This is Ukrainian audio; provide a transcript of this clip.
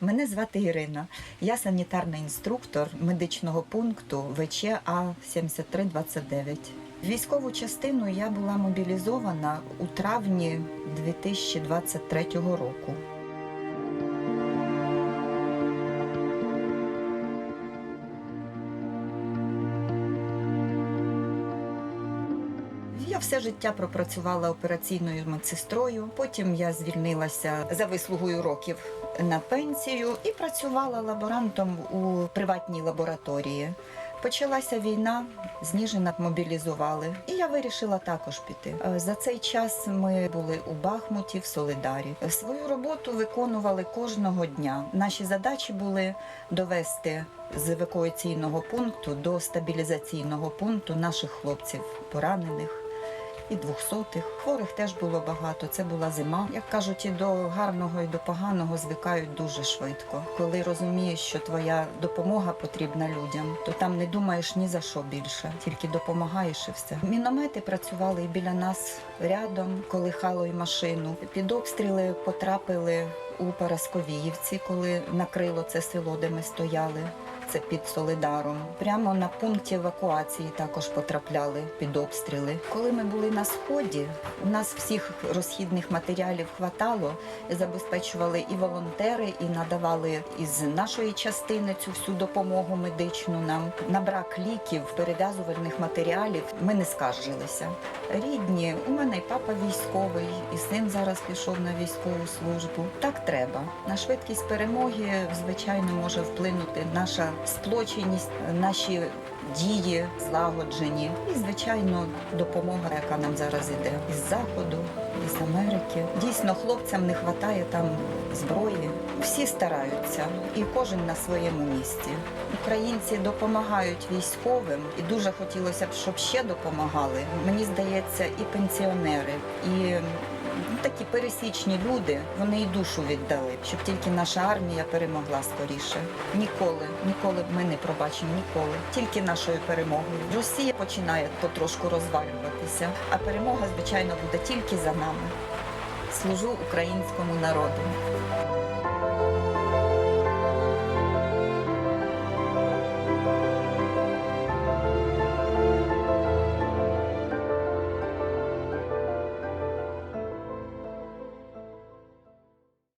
Мене звати Ірина. Я санітарний інструктор медичного пункту ВЧ А 7329. В військову частину я була мобілізована у травні 2023 року. Я все життя пропрацювала операційною медсестрою. Потім я звільнилася за вислугою років на пенсію і працювала лаборантом у приватній лабораторії. Почалася війна, зніжена мобілізували, і я вирішила також піти. Е, За цей час ми були у Бахмуті, в Солидарі. Свою роботу виконували кожного дня. Наші задачі були довести з евакуаційного пункту до стабілізаційного пункту наших хлопців, поранених і двохсотих. Хворих теж було багато. Це була зима. Як кажуть, і до гарного, і до поганого звикають дуже швидко. Коли розумієш, що твоя допомога потрібна людям, то там не думаєш ні за що більше, тільки допомагаєш і все. Міномети працювали і біля нас рядом, колихало й машину. Під обстріли потрапили у Парасковіївці, коли накрило це село, де ми стояли. Це під Солидаром. Прямо на пункті евакуації також потрапляли під обстріли. Коли ми були на сході, у нас всіх розхідних матеріалів хватало, забезпечували і волонтери, і надавали із нашої частини цю всю допомогу медичну нам. На брак ліків, перев'язувальних матеріалів ми не скаржилися. Рідні, у мене і папа військовий, і син зараз пішов на військову службу. Так треба. На швидкість перемоги, звичайно, може вплинути наша сплоченість, наші дії злагоджені. І, звичайно, допомога, яка нам зараз іде із заходу, із Америки. Дійсно, хлопцям не вистачає там зброї. Всі стараються, і кожен на своєму місці. Українці допомагають військовим, і дуже хотілося б, щоб ще допомагали. Мені здається, і пенсіонери, і ну, такі пересічні люди, вони і душу віддали, щоб тільки наша армія перемогла скоріше. Ніколи, ніколи б ми не пробачимо, ніколи. Тільки нашою перемогою. Росія починає потрошку розвалюватися, а перемога, звичайно, буде тільки за нами. Служу українському народу.